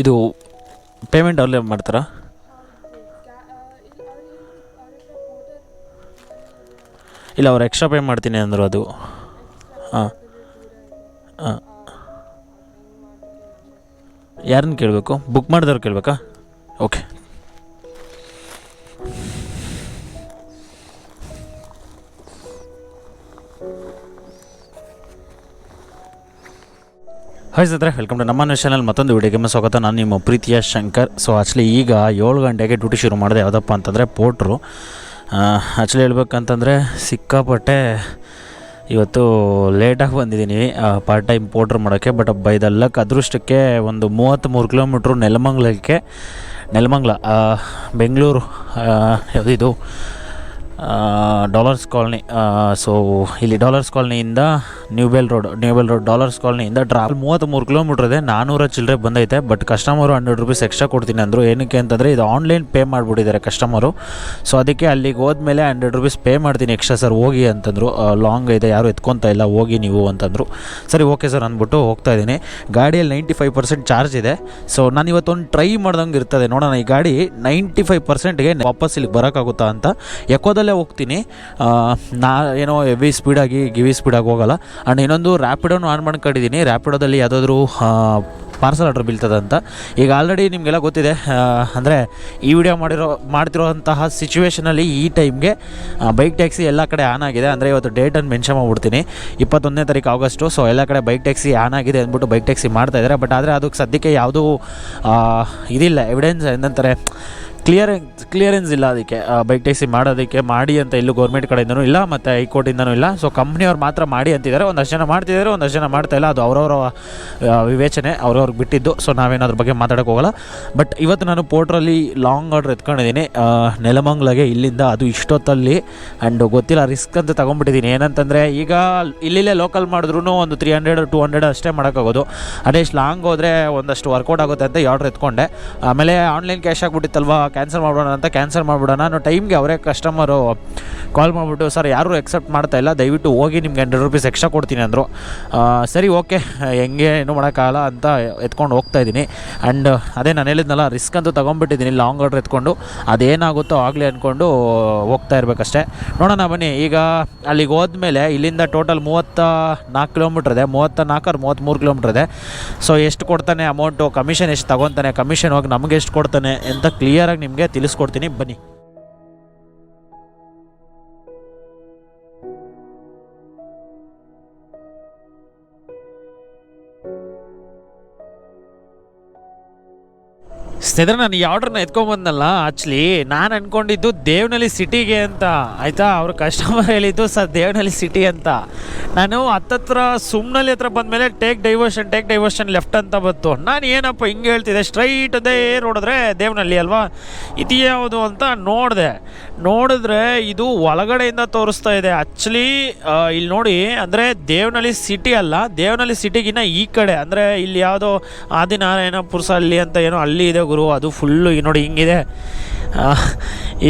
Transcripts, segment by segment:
ಇದು ಪೇಮೆಂಟ್ ಅವ್ರಲ್ಲೇ ಮಾಡ್ತಾರಾ? ಇಲ್ಲ, ಅವ್ರು ಎಕ್ಸ್ಟ್ರಾ ಪೇ ಮಾಡ್ತೀನಿ ಅಂದರು ಅದು. ಹಾಂ. ಹಾಂ. ಯಾರನ್ನ ಕೇಳಬೇಕು? ಬುಕ್ ಮಾಡಿದವ್ರು ಕೇಳಬೇಕಾ? ಓಕೆ ಹಾಯ್ ಸ್ನೇಹಿತರೆ ವೆಲ್ಕಮ್ ಟು ನಮ್ಮ ಚಾನಲ್ ಮತ್ತೊಂದು ವಿಡಿಯೋಗೆ ಸ್ವಾಗತ. ನಾನು ನಿಮ್ಮ ಪ್ರೀತಿಯ ಶಂಕರ್. ಸೊ ಆ್ಯಕ್ಚುಲಿ ಈಗ ಏಳು ಗಂಟೆಗೆ ಡ್ಯೂಟಿ ಶುರು ಮಾಡಿದೆ. ಯಾವುದಪ್ಪ ಅಂತಂದರೆ ಪೋಟ್ರು ಆ್ಯಕ್ಚುಲಿ ಹೇಳ್ಬೇಕಂತಂದರೆ ಸಿಕ್ಕಾಪಟ್ಟೆ ಇವತ್ತು ಲೇಟಾಗಿ ಬಂದಿದ್ದೀನಿ. ಪಾರ್ಟ್ ಟೈಮ್ ಪೋಟ್ರ್ ಮಾಡೋಕ್ಕೆ ಬಟ್ ಬೈ ದ ಲಕ್ ಅದೃಷ್ಟಕ್ಕೆ ಒಂದು ಮೂವತ್ತ್ಮೂರು ಕಿಲೋಮೀಟ್ರು ನೆಲಮಂಗ್ಲಕ್ಕೆ, ನೆಲಮಂಗ್ಲ ಬೆಂಗಳೂರು ಯಾವುದಿದು ಡಾಲರ್ಸ್ ಕಾಲನಿ ಸೊ ಇಲ್ಲಿ dollars ಕಾಲನಿಯಿಂದ new BEL road new BEL road dollars ಕಾಲನಿಯಿಂದ drop ಮೂವತ್ತ್ಮೂರು ಕಿಲೋಮೀಟ್ರ್ ಇದೆ ನಾನ್ನೂರ ಚಿಲ್ಲರೆ ಬಂದೈತೆ but customer hundred rupees extra ಕೊಡ್ತೀನಿ ಅಂದರು. ಏನಕ್ಕೆ ಅಂತಂದರೆ ಇದು ಆನ್ಲೈನ್ ಪೇ ಮಾಡಿಬಿಟ್ಟಿದ್ದಾರೆ ಕಸ್ಟಮರು ಸೊ ಅದಕ್ಕೆ ಅಲ್ಲಿಗೆ ಹೋದ್ಮೇಲೆ ಹಂಡ್ರೆಡ್ ರುಪೀಸ್ ಪೇ ಮಾಡ್ತೀನಿ ಎಕ್ಸ್ಟ್ರಾ ಸರ್ ಹೋಗಿ ಅಂತಂದರು. ಲಾಂಗ್ ಇದೆ, ಯಾರು ಎತ್ಕೊತಾ ಇಲ್ಲ, ಹೋಗಿ ನೀವು ಅಂತಂದರು. ಸರಿ ಓಕೆ ಸರ್ ಅಂದ್ಬಿಟ್ಟು ಹೋಗ್ತಾ ಇದ್ದೀನಿ. ಗಾಡಿಯಲ್ಲಿ ನೈಂಟಿ ಫೈವ್ ಪರ್ಸೆಂಟ್ ಚಾರ್ಜ್ ಇದೆ. ಸೊ ನಾನು ಇವತ್ತೊಂದು ಟ್ರೈ ಮಾಡ್ದಂಗೆ ಇರ್ತದೆ. ನೋಡೋಣ, ಈ ಗಾಡಿ ನೈಂಟಿ ಫೈವ್ ಪರ್ಸೆಂಟ್ಗೆ ವಾಪಸ್ ಇಲ್ಲಿಗೆ ಬರೋಕ್ಕಾಗುತ್ತಾ ಅಂತ. ಎಕೋದಲ್ಲೇ ಹೋಗ್ತೀನಿ. ನಾ ಏನೋ ಎವಿ ಸ್ಪೀಡಾಗಿ ಗಿವಿ ಸ್ಪೀಡಾಗಿ ಹೋಗಲ್ಲ. ಆ್ಯಂಡ್ ಇನ್ನೊಂದು ರ್ಯಾಪಿಡೋನು ಆನ್ ಮಾಡ್ಕೊಂಡಿದ್ದೀನಿ. ರ್ಯಾಪಿಡೋದಲ್ಲಿ ಯಾವುದಾದ್ರೂ ಪಾರ್ಸಲ್ ಆರ್ಡ್ರ್ ಬೀಳ್ತದಂತ ಈಗ ಆಲ್ರೆಡಿ ನಿಮಗೆಲ್ಲ ಗೊತ್ತಿದೆ ಅಂದರೆ ಈ ವಿಡಿಯೋ ಮಾಡಿರೋ, ಮಾಡ್ತಿರೋಂತಹ ಸಿಚುವೇಷನಲ್ಲಿ ಈ ಟೈಮ್ಗೆ ಬೈಕ್ ಟ್ಯಾಕ್ಸಿ ಎಲ್ಲ ಕಡೆ ಆನ್ ಆಗಿದೆ. ಅಂದರೆ ಇವತ್ತು ಡೇಟನ್ನು ಮೆನ್ಷನ್ ಮಾಡ್ಬಿಡ್ತೀನಿ. ಇಪ್ಪತ್ತೊಂದನೇ ತಾರೀಕು ಆಗಸ್ಟು ಸೊ ಎಲ್ಲ ಕಡೆ ಬೈಕ್ ಟ್ಯಾಕ್ಸಿ ಆನ್ ಆಗಿದೆ ಅಂದ್ಬಿಟ್ಟು ಬೈಕ್ ಟ್ಯಾಕ್ಸಿ ಮಾಡ್ತಾ ಇದ್ದಾರೆ. ಬಟ್ ಆದರೆ ಅದಕ್ಕೆ ಸದ್ಯಕ್ಕೆ ಯಾವುದೂ ಇದಿಲ್ಲ. ಎವಿಡೆನ್ಸ್ ಏನಂತಾರೆ ಕ್ಲಿಯರೆನ್ಸ್ ಕ್ಲಿಯರೆನ್ಸ್ ಇಲ್ಲ ಅದಕ್ಕೆ. ಬೈಕ್ ಟ್ಯಾಕ್ಸಿ ಮಾಡೋದಕ್ಕೆ ಮಾಡಿ ಅಂತ ಇಲ್ಲೂ ಗೌರ್ಮೆಂಟ್ ಕಡೆಯಿಂದನೂ ಇಲ್ಲ, ಮತ್ತು ಹೈಕೋರ್ಟಿಂದನೂ ಇಲ್ಲ. ಸೊ ಕಂಪ್ನಿಯವ್ರು ಮಾತ್ರ ಮಾಡಿ ಅಂತಿದ್ದಾರೆ. ಒಂದಷ್ಟು ಜನ ಮಾಡ್ತಿದ್ದಾರೆ, ಒಂದಷ್ಟು ಜನ ಮಾಡ್ತಾ ಇಲ್ಲ. ಅದು ಅವರವರ ವಿವೇಚನೆ, ಅವ್ರವ್ರಿಗೆ ಬಿಟ್ಟಿದ್ದು. ಸೊ ನಾವೇನು ಅದ್ರ ಬಗ್ಗೆ ಮಾತಾಡೋಕೆ ಹೋಗಲ್ಲ. ಬಟ್ ಇವತ್ತು ನಾನು ಪೋರ್ಟ್ರಲ್ಲಿ ಲಾಂಗ್ ಆರ್ಡ್ರ್ ಎತ್ಕೊಂಡಿದ್ದೀನಿ. ನೆಲಮಂಗ್ಲಗೆ ಇಲ್ಲಿಂದ ಅದು ಇಷ್ಟೊತ್ತಲ್ಲಿ ಆ್ಯಂಡ್ ಗೊತ್ತಿಲ್ಲ ರಿಸ್ಕ್ ಅಂತ ತೊಗೊಂಡ್ಬಿಟ್ಟಿದ್ದೀನಿ. ಏನಂತಂದರೆ, ಈಗ ಇಲ್ಲಿಲ್ಲೇ ಲೋಕಲ್ ಮಾಡಿದ್ರು ಒಂದು ತ್ರೀ ಹಂಡ್ರೆಡ್ ಟು ಹಂಡ್ರೆಡ್ ಅಷ್ಟೇ ಮಾಡೋಕ್ಕಾಗೋದು. ಅದೇ ಲಾಂಗ್ ಹೋದರೆ ಒಂದಷ್ಟು ವರ್ಕೌಟ್ ಆಗುತ್ತೆ ಅಂತ ಆರ್ಡ್ರ್ ಎತ್ಕೊಂಡೆ. ಆಮೇಲೆ ಆನ್ಲೈನ್ ಕ್ಯಾಶ್ ಆಗಿಬಿಟ್ಟಿತ್ತಲ್ವಾ? ಕ್ಯಾನ್ಸಲ್ ಮಾಡ್ಬಿಡೋಣ ಅಂತ ಕ್ಯಾನ್ಸಲ್ ಮಾಡಿಬಿಡೋಣ ಅನ್ನೋ ಟೈಮ್ಗೆ ಅವರೇ ಕಸ್ಟಮರು ಕಾಲ್ ಮಾಡಿಬಿಟ್ಟು, ಸರ್, ಯಾರೂ ಎಕ್ಸೆಪ್ಟ್ ಮಾಡ್ತಾ ಇಲ್ಲ. ದಯವಿಟ್ಟು ಹೋಗಿ ನಿಮ್ಗೆ ಹಂಡ್ರೆಡ್ ರುಪೀಸ್ ಎಕ್ಸ್ಟ್ರಾ ಕೊಡ್ತೀನಿ ಅಂದರು. ಸರಿ, ಓಕೆ. ಹೆಂಗೆ, ಏನು ಮಾಡೋಕ್ಕಾಗಲ್ಲ ಅಂತ ಎತ್ಕೊಂಡು ಹೋಗ್ತಾ ಇದ್ದೀನಿ. ಆ್ಯಂಡ್ ಅದೇ ನಾನು ಹೇಳಿದ್ನಲ್ಲ ರಿಸ್ಕ್ ಅಂತೂ ತೊಗೊಂಡ್ಬಿಟ್ಟಿದ್ದೀನಿ ಲಾಂಗ್ ಆರ್ಡ್ರ್ ಎತ್ಕೊಂಡು. ಅದೇನಾಗುತ್ತೋ ಆಗಲಿ ಅಂದ್ಕೊಂಡು ಹೋಗ್ತಾ ಇರಬೇಕಷ್ಟೇ. ನೋಡೋಣ, ಬನ್ನಿ. ಈಗ ಅಲ್ಲಿಗೆ ಹೋದ್ಮೇಲೆ ಇಲ್ಲಿಂದ ಟೋಟಲ್ ಮೂವತ್ತ ನಾಲ್ಕು ಕಿಲೋಮೀಟ್ರ್ ಇದೆ. ಮೂವತ್ತ ನಾಲ್ಕರ ಮೂವತ್ತ್ಮೂರು ಕಿಲೋಮೀಟ್ರ್ ಇದೆ. ಸೊ ಎಷ್ಟು ಕೊಡ್ತಾನೆ ಅಮೌಂಟು ಕಮಿಷನ್ ಎಷ್ಟು ತಗೊತಾನೆ ಕಮಿಷನ್ ಹೋಗಿ ನಮಗೆ ಎಷ್ಟು ಕೊಡ್ತಾನೆ ಅಂತ ಕ್ಲಿಯರಾಗಿ ನಿಮಗೆ ತಿಳಿಸ್ಕೊಡ್ತೀನಿ. ಬನ್ನಿ. ಸ್ನೇಹಿತರೆ ನಾನು ಈ ಆರ್ಡ್ರನ್ನ ಎತ್ಕೊಂಬಂದಲ್ಲ ಆ್ಯಕ್ಚುಲಿ ನಾನು ಅಂದ್ಕೊಂಡಿದ್ದು ದೇವನಹಳ್ಳಿ ಸಿಟಿಗೆ ಅಂತ. ಆಯಿತಾ? ಅವ್ರ ಕಸ್ಟಮರ್ ಹೇಳಿದ್ದು ಸರ್ ದೇವನಹಳ್ಳಿ ಸಿಟಿ ಅಂತ. ನಾನು ಹತ್ತತ್ರ ಸುಮ್ಮನಲ್ಲಿ ಹತ್ರ ಬಂದಮೇಲೆ take diversion take diversion left ಅಂತ ಬಂತು. ನಾನು ಏನಪ್ಪ ಹಿಂಗೆ ಹೇಳ್ತಿದ್ದೆ? ಸ್ಟ್ರೈಟ್ ಅದೇ ನೋಡಿದ್ರೆ ದೇವನಹಳ್ಳಿ ಅಲ್ವಾ? ಇದು ಯಾವುದು ಅಂತ ನೋಡಿದೆ. ನೋಡಿದ್ರೆ ಇದು ಒಳಗಡೆಯಿಂದ ತೋರಿಸ್ತಾ ಇದೆ. ಆ್ಯಕ್ಚುಲಿ ಇಲ್ಲಿ ನೋಡಿ, ಅಂದರೆ ದೇವನಹಳ್ಳಿ ಸಿಟಿ ಅಲ್ಲ. ದೇವನಹಳ್ಳಿ ಸಿಟಿಗಿನ್ನ ಈ ಕಡೆ, ಅಂದರೆ ಇಲ್ಲಿ ಯಾವುದೋ ಆದಿನಾರಾಯಣ ಪುರಸಲ್ಲಿ ಅಂತ ಏನೋ ಅಲ್ಲಿ ಇದೆ ಗುರು. ಅದು ಫುಲ್ಲು ನೋಡಿ ಹಿಂಗಿದೆ.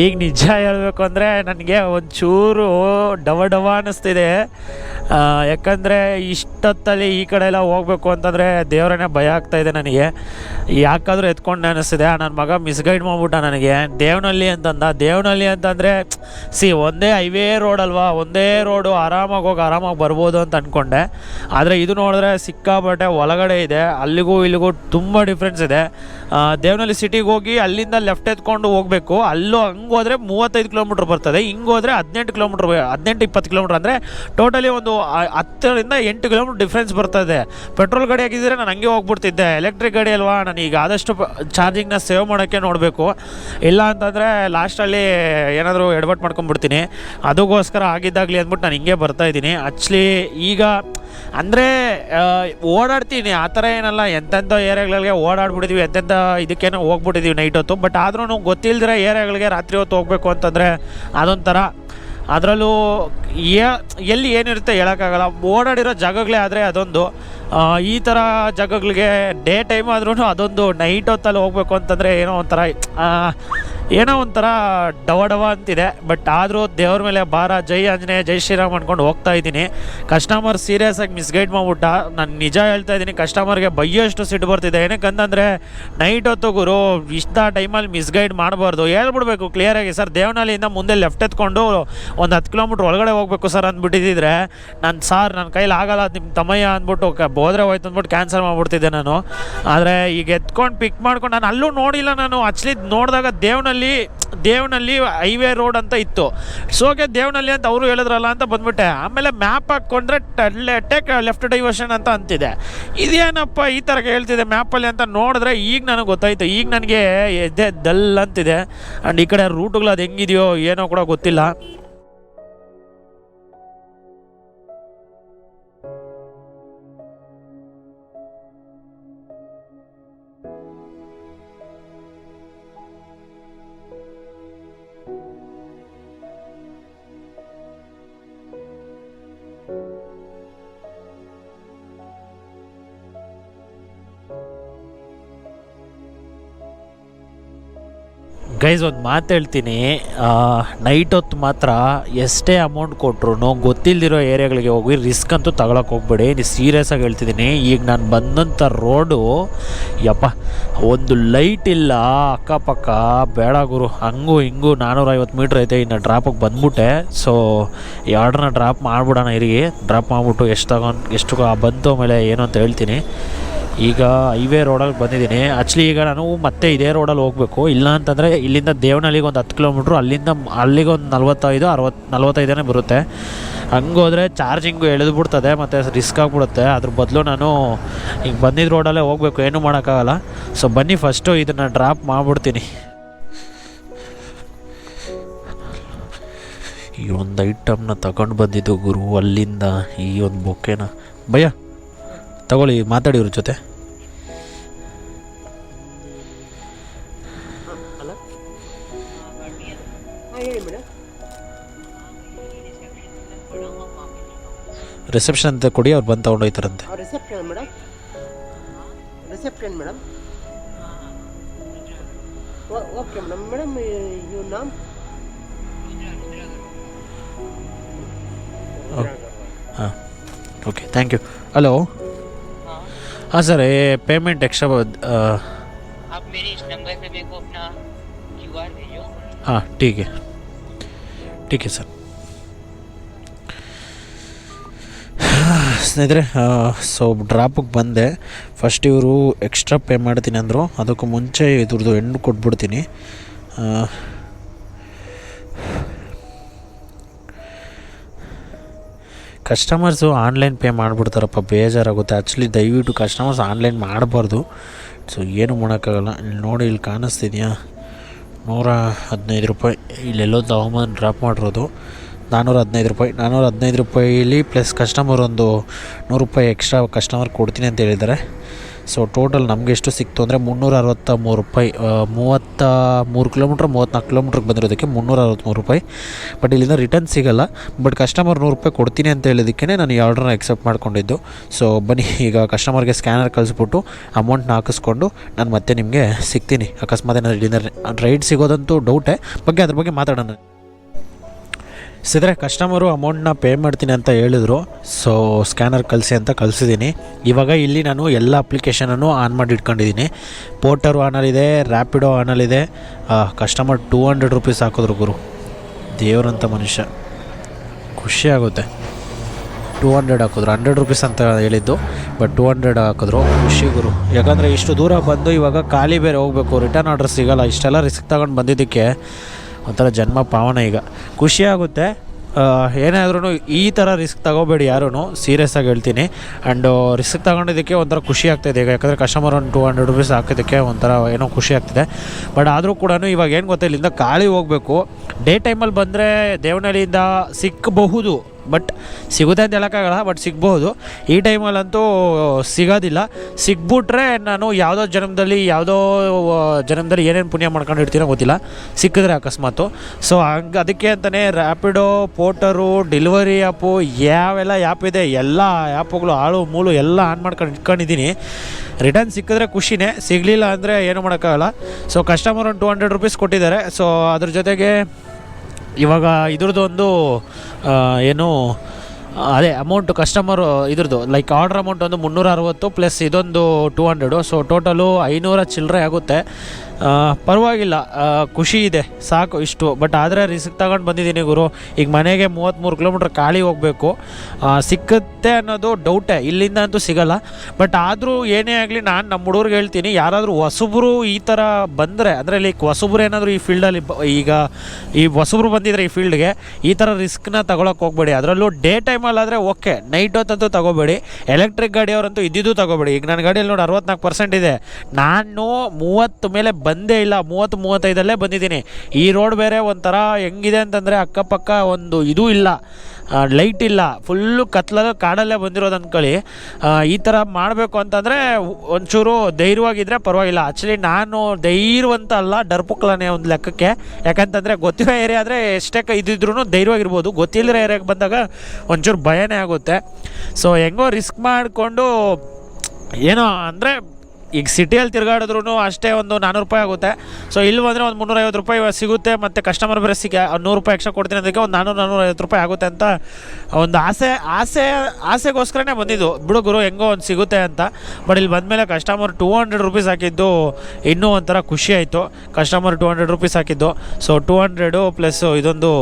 ಈಗ ನಿಜ ಹೇಳಬೇಕು ಅಂದರೆ ನನಗೆ ಒಂಚೂರು ಡವ ಡವ ಅನ್ನಿಸ್ತಿದೆ ಯಾಕಂದರೆ ಇಷ್ಟೊತ್ತಲ್ಲಿ ಈ ಕಡೆ ಎಲ್ಲ ಹೋಗ್ಬೇಕು ಅಂತಂದರೆ ದೇವರನ್ನೇ ಭಯ ಆಗ್ತಾ ಇದೆ ನನಗೆ. ಯಾಕಾದರೂ ಎತ್ಕೊಂಡು ಅನ್ನಿಸ್ತಿದೆ ನನ್ನ ಮಗ ಮಿಸ್ಗೈಡ್ ಮಾಡ್ಬಿಟ್ಟ ನನಗೆ. ದೇವನಹಳ್ಳಿ ಅಂತಂದ. ದೇವನಹಳ್ಳಿ ಅಂತಂದರೆ ಸಿ, ಒಂದೇ ಹೈವೇ ರೋಡ್ ಅಲ್ವಾ? ಒಂದೇ ರೋಡು ಆರಾಮಾಗಿ ಹೋಗಿ ಆರಾಮಾಗಿ ಬರ್ಬೋದು ಅಂತ ಅಂದ್ಕೊಂಡೆ ಆದರೆ ಇದು ನೋಡಿದ್ರೆ ಸಿಕ್ಕಾಪಟ್ಟೆ ಒಳಗಡೆ ಇದೆ. ಅಲ್ಲಿಗೂ ಇಲ್ಲಿಗೂ ತುಂಬ ಡಿಫ್ರೆನ್ಸ್ ಇದೆ. ದೇವನಹಳ್ಳಿ ಸಿಟಿಗೆ ಹೋಗಿ ಅಲ್ಲಿಂದ ಲೆಫ್ಟ್ ಎತ್ಕೊಂಡು ಹೋಗಬೇಕು. ಅಲ್ಲೂ ಹಂಗೆ ಹೋದರೆ ಮೂವತ್ತೈದು ಕಿಲೋಮೀಟ್ರ್ ಬರ್ತದೆ. ಹಿಂಗೆ ಹೋದರೆ ಹದಿನೆಂಟು ಕಿಲೋಮೀಟ್ರ್ ಹದಿನೆಂಟು ಇಪ್ಪತ್ತು ಕಿಲೋಮೀಟ್ರ್ ಅಂದರೆ ಟೋಟಲಿ ಒಂದು ಹತ್ತರಿಂದ ಎಂಟು ಕಿಲೋಮೀಟ್ರ್ ಡಿಫ್ರೆನ್ಸ್ ಬರ್ತದೆ. ಪೆಟ್ರೋಲ್ ಗಾಡಿ ಹಾಕಿದ್ರೆ ನಾನು ಹಂಗೆ ಹೋಗ್ಬಿಡ್ತಿದ್ದೆ. ಎಲೆಕ್ಟ್ರಿಕ್ ಗಾಡಿ ಅಲ್ವಾ? ನಾನು ಈಗ ಆದಷ್ಟು ಚಾರ್ಜಿಂಗ್ನ ಸೇವ್ ಮಾಡೋಕ್ಕೆ ನೋಡಬೇಕು. ಇಲ್ಲ ಅಂತಂದರೆ ಲಾಸ್ಟಲ್ಲಿ ಏನಾದರೂ ಎಡವಟ್ಟು ಮಾಡ್ಕೊಂಡ್ಬಿಡ್ತೀನಿ. ಅದಕ್ಕೋಸ್ಕರ ಆಗಿದ್ದಾಗಲಿ ಅಂದ್ಬಿಟ್ಟು ನಾನು ಹಿಂಗೆ ಬರ್ತಾ ಇದ್ದೀನಿ. ಆ್ಯಕ್ಚುಲಿ ಈಗ ಅಂದರೆ ಓಡಾಡ್ತೀನಿ. ಆ ಥರ ಏನಲ್ಲ. ಎಂತೆಂಥ ಏರಿಯಾಗಳಿಗೆ ಓಡಾಡ್ಬಿಟ್ಟಿದ್ವಿ. ಎಂತೆಂಥ ಇದಕ್ಕೇನೋ ಹೋಗ್ಬಿಟ್ಟಿದ್ದೀವಿ ನೈಟ್ ಹೊತ್ತು. ಬಟ್ ಆದ್ರೂ ಗೊತ್ತಿಲ್ಲದ್ರೆ ಏರಿಯಾಗಳಿಗೆ ರಾತ್ರಿ ಹೊತ್ತು ಹೋಗಬೇಕು ಅಂತಂದರೆ ಅದೊಂಥರ. ಅದರಲ್ಲೂ ಎಲ್ಲಿ ಏನಿರುತ್ತೆ ಹೇಳೋಕ್ಕಾಗಲ್ಲ. ಓಡಾಡಿರೋ ಜಾಗಗಳೇ ಆದರೆ ಅದೊಂದು ಈ ಥರ ಜಾಗಗಳಿಗೆ ಡೇ ಟೈಮ್ ಆದ್ರೂ ಅದೊಂದು ನೈಟ್ ಹೊತ್ತಲ್ಲಿ ಹೋಗಬೇಕು ಅಂತಂದರೆ ಏನೋ ಒಂಥರ ಏನೋ ಒಂಥರ ಡವ ಡವ ಅಂತಿದೆ ಬಟ್ ಆದರೂ ದೇವ್ರ ಮೇಲೆ ಭಾರ. ಜೈ ಆಂಜನೇಯ, ಜೈ ಶ್ರೀರಾಮ್ ಅಂದ್ಕೊಂಡು ಹೋಗ್ತಾ ಇದ್ದೀನಿ. ಕಸ್ಟಮರ್ ಸೀರಿಯಸ್ ಆಗಿ ಮಿಸ್ಗೈಡ್ ಮಾಡ್ಬಿಟ್ಟ. ನಾನು ನಿಜ ಹೇಳ್ತಾ ಇದ್ದೀನಿ ಕಸ್ಟಮರ್ಗೆ ಬೈಯೋಷ್ಟು ಸಿಟ್ಟು ಬರ್ತಿದೆ. ಏನಕ್ಕಂತಂದರೆ ನೈಟ್ ಹೊತ್ತು ಗುರು, ಇಷ್ಟ ಟೈಮಲ್ಲಿ ಮಿಸ್ಗೈಡ್ ಮಾಡಬಾರ್ದು. ಹೇಳ್ಬಿಡ್ಬೇಕು ಕ್ಲಿಯರಾಗಿ ಸರ್, ದೇವನಹಳ್ಳಿಯಿಂದ ಮುಂದೆ ಲೆಫ್ಟ್ ಎತ್ಕೊಂಡು ಒಂದು ಹತ್ತು ಕಿಲೋಮೀಟ್ರ್ ಒಳಗಡೆ ಹೋಗ್ಬೇಕು ಸರ್ ಅಂದ್ಬಿಟ್ಟಿದ್ದಿದ್ರೆ ನಾನು ಸಾರ್ ನನ್ನ ಕೈಲಿ ಆಗಲ್ಲ ನಿಮ್ಮ ತಮ್ಮಯ್ಯ ಅಂದ್ಬಿಟ್ಟು ಹೋದ್ರೆ ಹೋಯ್ತು ಅಂದ್ಬಿಟ್ಟು ಕ್ಯಾನ್ಸಲ್ ಮಾಡಿಬಿಡ್ತಿದ್ದೆ ನಾನು. ಆದರೆ ಈಗ ಎತ್ಕೊಂಡು ಪಿಕ್ ಮಾಡ್ಕೊಂಡು ನಾನು ಅಲ್ಲೂ ನೋಡಿಲ್ಲ ನಾನು. ಆ್ಯಕ್ಚುಲಿ ನೋಡಿದಾಗ ದೇವನಲ್ಲಿ ದೇವನಲ್ಲಿ ಹೈವೇ ರೋಡ್ ಅಂತ ಇತ್ತು. ಸೋಕೆ ದೇವನಲ್ಲಿ ಅಂತ ಅವರು ಹೇಳಿದ್ರಲ್ಲ ಅಂತ ಬಂದ್ಬಿಟ್ಟೆ. ಆಮೇಲೆ ಮ್ಯಾಪ್ ಹಾಕ್ಕೊಂಡ್ರೆ ಟೆಕ್ ಲೆಫ್ಟ್ ಡೈವರ್ಷನ್ ಅಂತ ಅಂತಿದೆ. ಇದೇನಪ್ಪ ಈ ಥರ ಹೇಳ್ತಿದೆ ಮ್ಯಾಪಲ್ಲಿ ಅಂತ ನೋಡಿದ್ರೆ ಈಗ ನನಗೆ ಗೊತ್ತಾಯಿತು. ಈಗ ನನಗೆ ಎದ್ದೆ ದಲ್ ಅಂತಿದೆ. ಆ್ಯಂಡ್ ಈ ಕಡೆ ರೂಟ್ಗಳು ಅದು ಹೆಂಗಿದೆಯೋ ಏನೋ ಕೂಡ ಗೊತ್ತಿಲ್ಲ. ಗೈಸ್ ಒಂದು ಮಾತು ಹೇಳ್ತೀನಿ. ನೈಟ್ ಹೊತ್ತು ಮಾತ್ರ ಎಷ್ಟೇ ಅಮೌಂಟ್ ಕೊಟ್ರು ಗೊತ್ತಿಲ್ದಿರೋ ಏರಿಯಾಗಳಿಗೆ ಹೋಗಿ ರಿಸ್ಕ್ ಅಂತೂ ತಗೊಳಕ್ಕೆ ಹೋಗ್ಬೇಡಿ. ನೀವು ಸೀರಿಯಸ್ ಆಗಿ ಹೇಳ್ತಿದ್ದೀನಿ ಈಗ ನಾನು ಬಂದಂಥ ರೋಡು ಯಪ್ಪ, ಒಂದು ಲೈಟ್ ಇಲ್ಲ, ಅಕ್ಕಪಕ್ಕ, ಬೇಡ ಗುರು. ಹಂಗೂ ಹಿಂಗೂ ನಾನ್ನೂರೈವತ್ತು ಮೀಟ್ರ್ ಐತೆ, ಇನ್ನು ಡ್ರಾಪಿಗೆ ಬಂದ್ಬಿಟ್ಟೆ. ಸೊ ಈ ಆರ್ಡ್ರನ್ನ ಡ್ರಾಪ್ ಮಾಡ್ಬಿಡೋಣ ಇರಿಗೆ ಡ್ರಾಪ್ ಮಾಡಿಬಿಟ್ಟು ಎಷ್ಟು ತಗೊಂಡು, ಎಷ್ಟು ಬಂತು ಆಮೇಲೆ ಏನು ಅಂತ ಹೇಳ್ತೀನಿ. ಈಗ ಹೈವೇ ರೋಡಲ್ಲಿ ಬಂದಿದ್ದೀನಿ. ಆ್ಯಕ್ಚುಲಿ ಈಗ ನಾನು ಮತ್ತೆ ಇದೇ ರೋಡಲ್ಲಿ ಹೋಗಬೇಕು. ಇಲ್ಲ ಅಂತಂದರೆ ಇಲ್ಲಿಂದ ದೇವನಹಳ್ಳಿಗೆ ಒಂದು ಹತ್ತು ಕಿಲೋಮೀಟ್ರು ಅಲ್ಲಿಂದ ಅಲ್ಲಿಗೆ ಒಂದು ನಲ್ವತ್ತೈದು ಅರವತ್ತು ನಲ್ವತ್ತೈದನೇ ಬರುತ್ತೆ. ಹಂಗೋದ್ರೆ ಚಾರ್ಜಿಂಗು ಎಳೆದ್ಬಿಡ್ತದೆ, ಮತ್ತು ರಿಸ್ಕ್ ಆಗಿಬಿಡುತ್ತೆ. ಅದ್ರ ಬದಲು ನಾನು ಈಗ ಬಂದಿದ್ದ ರೋಡಲ್ಲೇ ಹೋಗಬೇಕು. ಏನೂ ಮಾಡೋಕ್ಕಾಗಲ್ಲ. ಸೊ ಬನ್ನಿ ಫಸ್ಟು ಇದನ್ನು ಡ್ರಾಪ್ ಮಾಡಿಬಿಡ್ತೀನಿ. ಈ ಒಂದು ಐಟಮ್ನ ತಗೊಂಡು ಬಂದಿದ್ದು ಗುರು, ಅಲ್ಲಿಂದ ಈ ಒಂದು ಬೊಕ್ಕೆನ. ಭಯ್ಯ. ತಗೊಳ್ಳಿ ಮಾತಾಡಿ ಇವ್ರ ಜೊತೆ. ರಿಸೆಪ್ಷನ್ ಅಂತ ಕೊಡಿ ಅವ್ರು ಬಂದು ತಗೊಂಡು ಹೋಯ್ತಾರಂತೆ. Reception madam reception madam okay madam madam ಇವ್ ನಾಮ್? ಹಾಂ ಓಕೆ ಥ್ಯಾಂಕ್ ಯು ಹಲೋ ಹಾಂ ಸರ್ ಪೇಮೆಂಟ್ ಎಕ್ಸ್ಟ್ರಾ आप मेरे इस नंबर पे मेरे को अपना क्यू आर भेजो ಹಾಂ ಟೀಕೆ ಟೀಕೆ ಸರ್ ಸ್ನೇಹಿತರೆ ಸೊ ಡ್ರಾಪಿಗೆ ಬಂದೆ ಫಸ್ಟ್ ಇವರು ಎಕ್ಸ್ಟ್ರಾ ಪೇ ಮಾಡ್ತೀನಿ ಅಂದರು ಅದಕ್ಕೂ ಮುಂಚೆ ಇದ್ರದ್ದು ಎಂಡ್ ಕೊಟ್ಬಿಡ್ತೀನಿ ಕಸ್ಟಮರ್ಸು ಆನ್ಲೈನ್ ಪೇ ಮಾಡಿಬಿಡ್ತಾರಪ್ಪ, ಬೇಜಾರಾಗುತ್ತೆ. ಆ್ಯಕ್ಚುಲಿ ದಯವಿಟ್ಟು ಕಸ್ಟಮರ್ಸ್ ಆನ್ಲೈನ್ ಮಾಡಬಾರ್ದು. ಸೊ ಏನು ಮಾಡೋಕ್ಕಾಗಲ್ಲ. ಇಲ್ಲಿ ನೋಡಿ, ಇಲ್ಲಿ ಕಾಣಿಸ್ತಿದೆಯಾ? ನೂರ ಹದಿನೈದು ರೂಪಾಯಿ. ಇಲ್ಲೆಲ್ಲೋ ತಗೊಂಬಂದು ಡ್ರಾಪ್ ಮಾಡಿರೋದು. ನಾನ್ನೂರ ಹದಿನೈದು ರೂಪಾಯಿ. ನಾನ್ನೂರ ಹದಿನೈದು ರೂಪಾಯಿಲಿ ಪ್ಲಸ್ ಕಸ್ಟಮರ್ ಒಂದು ನೂರು ರೂಪಾಯಿ ಎಕ್ಸ್ಟ್ರಾ ಕಸ್ಟಮರ್ ಕೊಡ್ತೀನಿ ಅಂತ ಹೇಳಿದ್ದಾರೆ. ಸೊ ಟೋಟಲ್ ನಮಗೆ ಎಷ್ಟು ಸಿಕ್ತು ಅಂದರೆ ಮುನ್ನೂರ ಅರವತ್ತ ಮೂರು ರೂಪಾಯಿ ಮೂವತ್ತ ಮೂರು ಕಿಲೋಮೀಟ್ರ್ ಮೂವತ್ತ್ನಾಲ್ಕು ಕಿಲೋಮೀಟ್ರಿಗೆ ಬಂದಿರೋದಕ್ಕೆ ಮುನ್ನೂರ ಅರವತ್ತ್ಮೂರು ರೂಪಾಯಿ. ಬಟ್ ಇಲ್ಲಿಂದ ರಿಟರ್ನ್ ಸಿಗಲ್ಲ. ಬಟ್ ಕಸ್ಟಮರ್ ನೂರು ರೂಪಾಯಿ ಕೊಡ್ತೀನಿ ಅಂತ ಹೇಳಿದ್ದಕ್ಕೆ ನಾನು ಈ ಆರ್ಡ್ರನ್ನ ಎಕ್ಸೆಪ್ಟ್ ಮಾಡ್ಕೊಂಡಿದ್ದು. ಸೊ ಬನ್ನಿ, ಈಗ ಕಸ್ಟಮರ್ಗೆ ಸ್ಕ್ಯಾನರ್ ಕಳಿಸ್ಬಿಟ್ಟು ಅಮೌಂಟ್ನ ಹಾಕಿಸ್ಕೊಂಡು ನಾನು ಮತ್ತೆ ನಿಮಗೆ ಸಿಗ್ತೀನಿ. ಅಕಸ್ಮಾತ್ ಏನಾದ್ರು ಇಲ್ಲಿಂದ ರೈಡ್ ಸಿಗೋದಂತೂ ಡೌಟೇ ಬಗ್ಗೆ ಅದ್ರ ಬಗ್ಗೆ ಮಾತಾಡೋಣ. ಸಿದ್ರೆ ಕಸ್ಟಮರು ಅಮೌಂಟ್ನ ಪೇ ಮಾಡ್ತೀನಿ ಅಂತ ಹೇಳಿದ್ರು. ಸೊ ಸ್ಕ್ಯಾನರ್ ಕಳಿಸಿ ಅಂತ ಕಳಿಸಿದ್ದೀನಿ ಇವಾಗ ಇಲ್ಲಿ ನಾನು ಎಲ್ಲ ಅಪ್ಲಿಕೇಶನನ್ನು ಆನ್ ಮಾಡಿ ಇಟ್ಕೊಂಡಿದ್ದೀನಿ ಪೋಟರು ಆನಲ್ಲಿದೆ ರ್ಯಾಪಿಡೋ ಆನಲ್ಲಿದೆ ಕಸ್ಟಮರ್ ಟೂ ಹಂಡ್ರೆಡ್ ರುಪೀಸ್ ಹಾಕಿದ್ರು ಗುರು. ದೇವರಂಥ ಮನುಷ್ಯ. ಖುಷಿ ಆಗುತ್ತೆ. ಟೂ ಹಂಡ್ರೆಡ್ ಹಾಕಿದ್ರು. ಹಂಡ್ರೆಡ್ ರುಪೀಸ್ ಅಂತ ಹೇಳಿದ್ದು ಬಟ್ ಟೂ ಹಂಡ್ರೆಡ್ ಹಾಕಿದ್ರು. ಖುಷಿ ಗುರು. ಯಾಕಂದರೆ ಇಷ್ಟು ದೂರ ಬಂದು ಇವಾಗ ಖಾಲಿ ಬೇರೆ ಹೋಗಬೇಕು. ರಿಟರ್ನ್ ಆರ್ಡರ್ ಸಿಗೋಲ್ಲ. ಇಷ್ಟೆಲ್ಲ ರಿಸ್ಕ್ ತಗೊಂಡು ಬಂದಿದ್ದಕ್ಕೆ ಒಂಥರ ಜನ್ಮ ಪಾವನ ಈಗ. ಖುಷಿಯಾಗುತ್ತೆ ಏನಾದ್ರೂ ಈ ಥರ ರಿಸ್ಕ್ ತಗೋಬೇಡಿ ಯಾರೂ ಸೀರಿಯಸ್ ಆಗಿ ಹೇಳ್ತೀನಿ. ಆ್ಯಂಡು ರಿಸ್ಕ್ ತಗೊಂಡಿದ್ದಕ್ಕೆ ಒಂಥರ ಖುಷಿ ಆಗ್ತಿದೆ ಈಗ ಯಾಕಂದರೆ ಕಸ್ಟಮರ್ ಒಂದು ಟೂ ಹಂಡ್ರೆಡ್ ರುಪೀಸ್ ಹಾಕೋದಕ್ಕೆ ಒಂಥರ ಏನೋ ಖುಷಿ ಆಗ್ತಿದೆ. ಬಟ್ ಆದರೂ ಕೂಡ ಇವಾಗ ಏನು ಗೊತ್ತಾ ಇಲ್ಲಿಂದ ಖಾಲಿ ಹೋಗಬೇಕು. ಡೇ ಟೈಮಲ್ಲಿ ಬಂದರೆ ದೇವನಹಳ್ಳಿಯಿಂದ ಸಿಕ್ಕಬಹುದು ಬಟ್ ಸಿಗುತ್ತೆ ಅಂತ ಹೇಳೋಕ್ಕಾಗಲ್ಲ, ಬಟ್ ಸಿಗ್ಬೋದು ಈ ಟೈಮಲ್ಲಂತೂ ಸಿಗೋದಿಲ್ಲ. ಸಿಕ್ಬಿಟ್ರೆ ನಾನು ಯಾವುದೋ ಜನ್ಮದಲ್ಲಿ ಯಾವುದೋ ಜನ್ಮದಲ್ಲಿ ಏನೇನು ಪುಣ್ಯ ಮಾಡ್ಕೊಂಡು ಇರ್ತೀನೋ ಗೊತ್ತಿಲ್ಲ. ಸಿಕ್ಕಿದ್ರೆ ಅಕಸ್ಮಾತು ಸೊ ಹಂಗೆ, ಅದಕ್ಕೆ ಅಂತಲೇ ರ್ಯಾಪಿಡೋ ಪೋಟರು ಡೆಲಿವರಿ ಆ್ಯಪು ಯಾವೆಲ್ಲ ಆ್ಯಪ್ ಇದೆ, ಎಲ್ಲ ಆ್ಯಪ್ಗಳು ಆಳು ಮೂಳು ಎಲ್ಲ ಆನ್ ಮಾಡ್ಕೊಂಡು ಇಟ್ಕೊಂಡಿದ್ದೀನಿ. ರಿಟರ್ನ್ ಸಿಕ್ಕಿದ್ರೆ ಖುಷಿನೇ, ಸಿಗಲಿಲ್ಲ ಅಂದರೆ ಏನು ಮಾಡೋಕ್ಕಾಗಲ್ಲ. ಸೊ ಕಸ್ಟಮರ್ ಒಂದು ಟು ಹಂಡ್ರೆಡ್ ರುಪೀಸ್ ಕೊಟ್ಟಿದ್ದಾರೆ. ಸೊ ಅದ್ರ ಜೊತೆಗೆ ಇವಾಗ ಇದ್ರದ್ದು ಒಂದು ಏನು ಅದೇ ಅಮೌಂಟು ಕಸ್ಟಮರು ಇದ್ರದ್ದು ಲೈಕ್ ಆರ್ಡ್ರ್ ಅಮೌಂಟ್ ಒಂದು ಮುನ್ನೂರ ಅರವತ್ತು ಪ್ಲಸ್ ಇದೊಂದು ಟೂ ಹಂಡ್ರೆಡು ಸೊ ಟೋಟಲು ಐನೂರ ಚಿಲ್ಲರೆ ಆಗುತ್ತೆ. ಪರವಾಗಿಲ್ಲ. ಖುಷಿ ಇದೆ. ಸಾಕು ಇಷ್ಟು. ಬಟ್ ಆದರೆ ರಿಸ್ಕ್ ತಗೊಂಡು ಬಂದಿದ್ದೀನಿ ಗುರು. ಈಗ ಮನೆಗೆ ಮೂವತ್ತ್ಮೂರು ಕಿಲೋಮೀಟ್ರ್ ಖಾಲಿ ಹೋಗಬೇಕು. ಸಿಕ್ಕುತ್ತೆ ಅನ್ನೋದು ಡೌಟೇ ಇಲ್ಲಿಂದ ಅಂತೂ ಸಿಗಲ್ಲ. ಬಟ್ ಆದರೂ ಏನೇ ಆಗಲಿ ನಾನು ನಮ್ಮ ಹುಡುಗರಿಗೆ ಹೇಳ್ತೀನಿ, ಯಾರಾದರೂ ಹೊಸಬ್ರು ಈ ಥರ ಬಂದರೆ, ಅಂದರೆ ಲೈಕ್ ಹೊಸಬ್ರು ಏನಾದರೂ ಈ ಫೀಲ್ಡಲ್ಲಿ ಈಗ ಈ ಹೊಸಬ್ರು ಬಂದಿದ್ರೆ ಈ ಫೀಲ್ಡ್ಗೆ ಈ ಥರ ರಿಸ್ಕ್ನ ತಗೊಳಕ್ಕೆ ಹೋಗಬೇಡಿ. ಅದರಲ್ಲೂ ಡೇ ಟೈಮಲ್ಲಾದರೆ ಓಕೆ ನೈಟ್ ಹೊತ್ತಂತೂ ತಗೋಬೇಡಿ. ಎಲೆಕ್ಟ್ರಿಕ್ ಗಾಡಿಯವರಂತೂ ಇದ್ದಿದ್ದು ತಗೋಬೇಡಿ. ಈಗ ನನ್ನ ಗಾಡಿಯಲ್ಲಿ ನೋಡಿ ಅರವತ್ನಾಲ್ಕು ಪರ್ಸೆಂಟ್ ಇದೆ. ನಾನು ಮೂವತ್ತು ಮೇಲೆ ಬಂದೇ ಇಲ್ಲ. ಮೂವತ್ತು, ಮೂವತ್ತೈದಲ್ಲೇ ಬಂದಿದ್ದೀನಿ. ಈ ರೋಡ್ ಬೇರೆ ಒಂಥರ ಹೆಂಗಿದೆ ಅಂತಂದರೆ ಅಕ್ಕಪಕ್ಕ ಒಂದು ಇದೂ ಇಲ್ಲ. ಲೈಟ್ ಇಲ್ಲ. ಫುಲ್ಲು ಕತ್ಲಲ್ಲೂ ಕಾಡಲ್ಲೇ ಬಂದಿರೋದು ಅಂದ್ಕೊಳ್ಳಿ ಈ ಥರ ಮಾಡಬೇಕು ಅಂತಂದರೆ ಒಂಚೂರು ಧೈರ್ಯವಾಗಿದ್ದರೆ ಪರವಾಗಿಲ್ಲ. ಆ್ಯಕ್ಚುಲಿ ನಾನು ಧೈರ್ಯವಂತ ಅಲ್ಲ ಡರ್ಪುಕ್ಲನೇ ಒಂದು ಲೆಕ್ಕಕ್ಕೆ. ಯಾಕಂತಂದರೆ ಗೊತ್ತಿರೋ ಏರಿಯಾ ಆದರೆ ಎಷ್ಟೇ ಕೈ ಇದ್ದಿದ್ರು ಧೈರ್ಯವಾಗಿರ್ಬೋದು. ಗೊತ್ತಿಲ್ಲದ ಏರಿಯಾಗೆ ಬಂದಾಗ ಒಂಚೂರು ಭಯನೇ ಆಗುತ್ತೆ. ಸೊ ಹೆಂಗೋ ರಿಸ್ಕ್ ಮಾಡಿಕೊಂಡು, ಏನೋ ಅಂದರೆ ಈಗ ಸಿಟಿಯಲ್ಲಿ ತಿರುಗಾಡಿದ್ರು ಅಷ್ಟೇ ಒಂದು ನಾನ್ನೂರು ರೂಪಾಯಿ ಆಗುತ್ತೆ. ಸೊ ಇಲ್ಲಿ ಬಂದರೆ ಒಂದು ಮುನ್ನೂರೈವತ್ತು ರೂಪಾಯಿ ಸಿಗುತ್ತೆ ಮತ್ತು ಕಸ್ಟಮರ್ ಬೇರೆ ಸಿಕ್ಕ ನೂರು ರೂಪಾಯಿ ಎಕ್ಸ್ಟ್ರಾ ಕೊಡ್ತೀನಿ ಅದಕ್ಕೆ ಒಂದು ನಾನ್ನೂರು ನಾನ್ನೂರೈವತ್ತು ರೂಪಾಯಿ ಆಗುತ್ತೆ ಅಂತ ಒಂದು ಆಸೆ ಆಸೆ, ಆಸೆಗೋಸ್ಕರನೇ ಬಂದಿದ್ದು. ಬಿಡು ಗುರು, ಹೆಂಗೋ ಒಂದು ಸಿಗುತ್ತೆ ಅಂತ. ಬಟ್ ಇಲ್ಲಿ ಬಂದಮೇಲೆ ಕಸ್ಟಮರ್ ಟೂ ಹಂಡ್ರೆಡ್ ರುಪೀಸ್ ಹಾಕಿದ್ದು ಇನ್ನೂ ಒಂಥರ ಖುಷಿ ಆಯಿತು. ಕಸ್ಟಮರ್ ಟೂ ಹಂಡ್ರೆಡ್ ರುಪೀಸ್ ಹಾಕಿದ್ದು. ಸೊ ಟೂ ಹಂಡ್ರೆಡು ಪ್ಲಸ್ಸು ಇದೊಂದು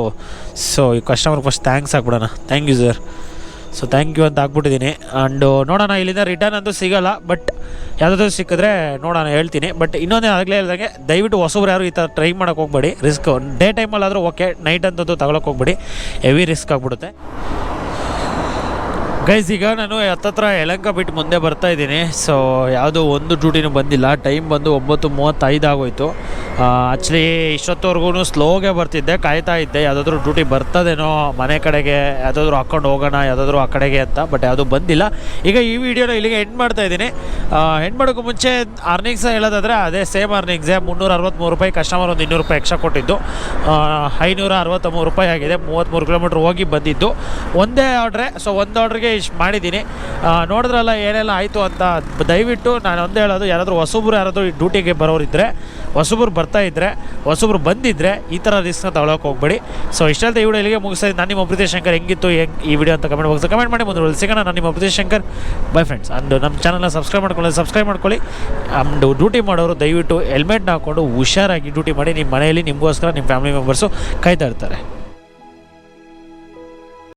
ಸೊ ಈ customer first thanks ಹಾಕ್ಬಿಡೋಣ. Thank you sir so thank you ಅಂತ ಹಾಕ್ಬಿಟ್ಟಿದ್ದೀನಿ ಆ್ಯಂಡು ನೋಡೋಣ, ಇಲ್ಲಿಂದ ರಿಟರ್ನ್ ಅಂತೂ ಸಿಗಲ್ಲ ಬಟ್ ಯಾವುದಾದ್ರೂ ಸಿಕ್ಕಿದ್ರೆ ನೋಡೋಣ, ಹೇಳ್ತೀನಿ. ಬಟ್ ಇನ್ನೊಂದೇ ಆಗಲೇ ಹೇಳ್ದಂಗೆ, ದಯವಿಟ್ಟು ಹೊಸಬ್ರು ಯಾರು ಈ ಥರ ಟ್ರೈ ಮಾಡೋಕೆ ಹೋಗ್ಬೇಡಿ. ರಿಸ್ಕ್ ಡೇ ಟೈಮಲ್ಲಾದರೂ ಓಕೆ ನೈಟ್ ಅಂತಂದು ತಗೊಳಕ್ಕೆ ಹೋಗ್ಬೇಡಿ. ಹೆವಿ ರಿಸ್ಕ್ ಆಗ್ಬಿಡುತ್ತೆ. ಗೈಸ್ ಈಗ ನಾನು ಹತ್ತತ್ರ ಯಲಂಕ ಬಿಟ್ಟು ಮುಂದೆ ಬರ್ತಾ ಇದ್ದೀನಿ. ಸೊ ಯಾವುದೋ ಒಂದು ಡ್ಯೂಟಿನೂ ಬಂದಿಲ್ಲ. ಟೈಮ್ ಬಂದು ಒಂಬತ್ತು ಮೂವತ್ತೈದು ಆಗೋಯ್ತು. ಆ್ಯಕ್ಚುಲಿ ಇಷ್ಟೊತ್ತವರೆಗೂ ಸ್ಲೋಗೆ ಬರ್ತಿದ್ದೆ, ಕಾಯ್ತಾ ಇದ್ದೆ. ಯಾವುದಾದ್ರೂ ಡ್ಯೂಟಿ ಬರ್ತದೇನೋ ಮನೆ ಕಡೆಗೆ, ಯಾವುದಾದ್ರೂ ಹಾಕ್ಕೊಂಡು ಹೋಗೋಣ, ಯಾವುದಾದ್ರೂ ಆ ಕಡೆಗೆ ಅಂತ ಬಟ್ ಯಾವುದೂ ಬಂದಿಲ್ಲ. ಈಗ ಈ ವಿಡಿಯೋನ ಇಲ್ಲಿಗೆ ಎಂಡ್ ಮಾಡ್ತಾ ಇದ್ದೀನಿ. ಎಂಡ್ ಮಾಡೋಕ್ಕೂ ಮುಂಚೆ ಅರ್ನಿಂಗ್ಸ್ ಹೇಳೋದಾದರೆ ಅದೇ ಸೇಮ್ ಅರ್ನಿಂಗ್ಸೇ ಮುನ್ನೂರ ಅರವತ್ತ್ಮೂರು ರೂಪಾಯಿ ಕಸ್ಟಮರ್ ಒಂದು ಇನ್ನೂರು ರೂಪಾಯಿ ಎಕ್ಸ್ಟ್ರಾ ಕೊಟ್ಟಿದ್ದು. ಐನೂರ ಅರವತ್ತ್ಮೂರು ರೂಪಾಯಿ ಆಗಿದೆ. ಮೂವತ್ತ್ಮೂರು ಕಿಲೋಮೀಟ್ರ್ ಹೋಗಿ ಬಂದಿದ್ದು. ಒಂದೇ ಆರ್ಡ್ರೆ ಸೊ ಒಂದು ಆರ್ಡ್ರಿಗೆ ಇಷ್ಟು ಮಾಡಿದ್ದೀನಿ. ನೋಡಿದ್ರಲ್ಲ ಏನೆಲ್ಲ ಆಯಿತು ಅಂತ ದಯವಿಟ್ಟು ನಾನು ಒಂದೇ ಹೇಳೋದು, ಯಾರಾದರೂ ಹೊಸಬ್ರು ಯಾರಾದರೂ ಡ್ಯೂಟಿಗೆ ಬರೋರಿದ್ದರೆ ಹೊಸಬ್ರು ಬರ್ತಾ ಇದ್ದರೆ ಹೊಸಬ್ರು ಬಂದಿದ್ದರೆ ಈ ಥರ ರಿಸ್ಕ್ನ ತಗೊಳಕ್ಕೆ ಹೋಗ್ಬೇಡಿ. ಸೊ ಇಷ್ಟಲ್ದ ಈ ವಿಡಿಯೋ ಇಲ್ಲಿಗೆ ಮುಗಿಸ್ತಾ ನಾನು ನಿಮ್ಮ ಪ್ರೀತಿ ಶಂಕರ್ ಹೆಂಗಿತ್ತು, ಹೆಂಗೆ ಈ ವಿಡಿಯೋ ಅಂತ ಕಮೆಂಟ್ ಬಾಕ್ಸ್ ಕಮೆಂಟ್ ಮಾಡಿ. ಮುಂದೆ ಸಿಗೋಣ. ನಾನು ನಿಮ್ಮ Preethi Shankar. Bye friends and ನಮ್ಮ ಚಾನಲ್ನ ಸಬ್ಸ್ಕ್ರೈಬ್ ಮಾಡ್ಕೊಳ್ಳಿ ಸಬ್ಸ್ಕ್ರೈಬ್ ಮಾಡ್ಕೊಳ್ಳಿ. ಅಂಡ್ ಡ್ಯೂಟಿ ಮಾಡೋರು ದಯವಿಟ್ಟು ಹೆಲ್ಮೆಟ್ನ ಹಾಕ್ಕೊಂಡು ಹುಷಾರಾಗಿ ಡ್ಯೂಟಿ ಮಾಡಿ. ನಿಮ್ಮ ಮನೆಯಲ್ಲಿ ನಿಮಗೋಸ್ಕರ, ನಿಮ್ಮ ಫ್ಯಾಮಿಲಿ ಮೆಂಬರ್ಸು ಕಾಯ್ತಾ ಇರ್ತಾರೆ